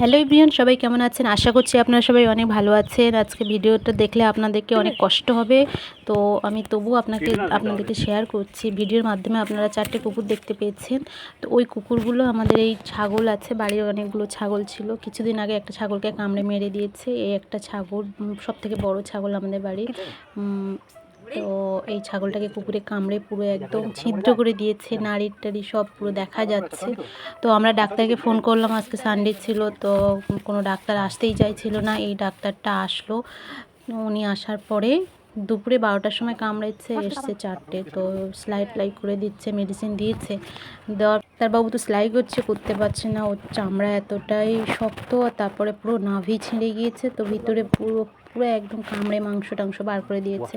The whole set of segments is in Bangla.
হ্যালো ইব্রিয়ান সবাই কেমন আছেন? আশা করছি আপনারা সবাই অনেক ভালো আছেন। আজকে ভিডিওটা দেখলে আপনাদেরকে অনেক কষ্ট হবে। তো আমি তবু আপনাকে আপনাদেরকে শেয়ার করছি। ভিডিওর মাধ্যমে আপনারা চারটে কুকুর দেখতে পেয়েছেন। তো ওই কুকুরগুলো আমাদের এই ছাগল আছে। বাড়ির অনেকগুলো ছাগল ছিল। কিছুদিন আগে একটা ছাগলকে কামড়ে মেরে দিয়েছে। এই একটা ছাগল সব থেকে বড় ছাগল আমাদের বাড়ির। তো এই ছাগলটাকে কুকুরে কামড়ে পুরো একদম ছিদ্র করে দিয়েছে, নাড়ির টাড়ি সব পুরো দেখা যাচ্ছে। তো আমরা ডাক্তারকে ফোন করলাম, আজকে সানডে ছিল, তো কোনো ডাক্তার আসতেই চাইছিল না, এই ডাক্তারটা আসলো। উনি আসার পরে দুপুরে বারোটার সময় কামড়েছে, এসছে চারটে, তো সেলাই ফ্লাই করে দিচ্ছে মেডিসিন দিয়েছে। ডাক্তারবাবু তো সেলাই করছে, করতে পারছে না, ওর চামড়া এতটাই শক্ত, তারপরে পুরো নাভি ছিঁড়ে গিয়েছে, তো ভিতরে পুরো পুরো একদম কামড়ে মাংস টাংস বার করে দিয়েছে।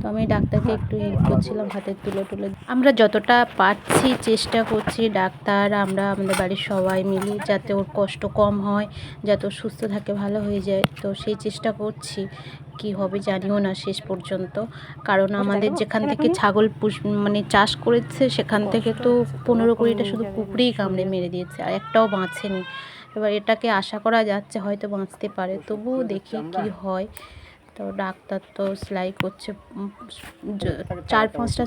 তো আমি ডাক্তারকে একটু হেল্প করছিলাম হাতের তুলে তুলে। আমরা যতটা পারছি চেষ্টা করছি ডাক্তার আমরা আমাদের বাড়ির সবাই মিলি যাতে ওর কষ্ট কম হয় যাতে সুস্থ থাকে ভালো হয়ে যায়। তো সেই চেষ্টা করছি কি হবে জানিও না শেষ পর্যন্ত। কারণ আমাদের যেখান থেকে ছাগল পুষ মানে চাষ করেছে সেখান থেকে তো পনেরো কুড়িটা শুধু কুকুরেই কামড়ে মেরে দিয়েছে আর একটাও বাঁচেনি। এবার এটাকে আশা করা যাচ্ছে হয়তো বাঁচতে পারে। তবুও দেখি কি হয়। তো ডাক্তার তো সেলাই করছে চার পাঁচটা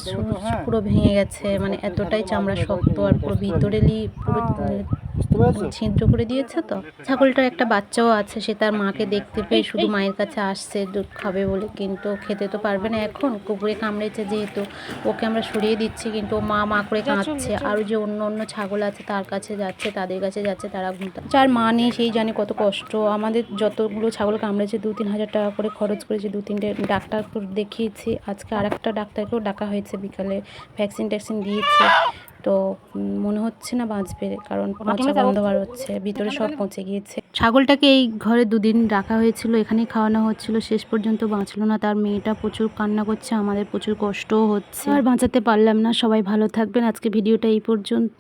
পুরো ভেঙে গেছে মানে এতটাই চামড়া শক্ত আর পুরো ভিতরেলি পুরো উম, ছিদ্র করে দিয়েছে তো। ছাগলটার একটা বাচ্চাও আছে সে তার মাকে দেখতে পেয়ে শুধু মায়ের কাছে আসছে দুধ খাবে বলে। কিন্তু খেতে তো পারবে না এখন। কুকুরে কামড়েছে যেহেতু ওকে আমরা সরিয়ে দিচ্ছি কিন্তু ও মা মা করে কাঁদছে। আরও যে অন্য অন্য ছাগল আছে তার কাছে যাচ্ছে তাদের কাছে যাচ্ছে তারা ঘুমটা যার মা নেই সেই জানে কত কষ্ট। আমাদের যতগুলো ছাগল কামড়েছে দু তিন হাজার টাকা করে খরচ করেছে দু তিনটে ডাক্তার দেখিয়েছি। আজকে আর একটা ডাক্তারকেও ডাকা হয়েছে বিকালে ভ্যাকসিন ট্যাকসিন দিয়েছে। তো মনে হচ্ছে না বাঁচবে কারণ পচা গন্ধ বার হচ্ছে ভিতরে সব পচে গিয়েছে। ছাগলটাকে এই ঘরে দুদিন রাখা হয়েছিল এখানে খাওয়ানো হচ্ছিল শেষ পর্যন্ত বাঁচলো না। তার মেয়েটা প্রচুর কান্না করছে আমাদের প্রচুর কষ্টও হচ্ছে। আর বাঁচাতে পারলাম না সবাই ভালো থাকবেন। আজকে ভিডিওটা এই পর্যন্ত।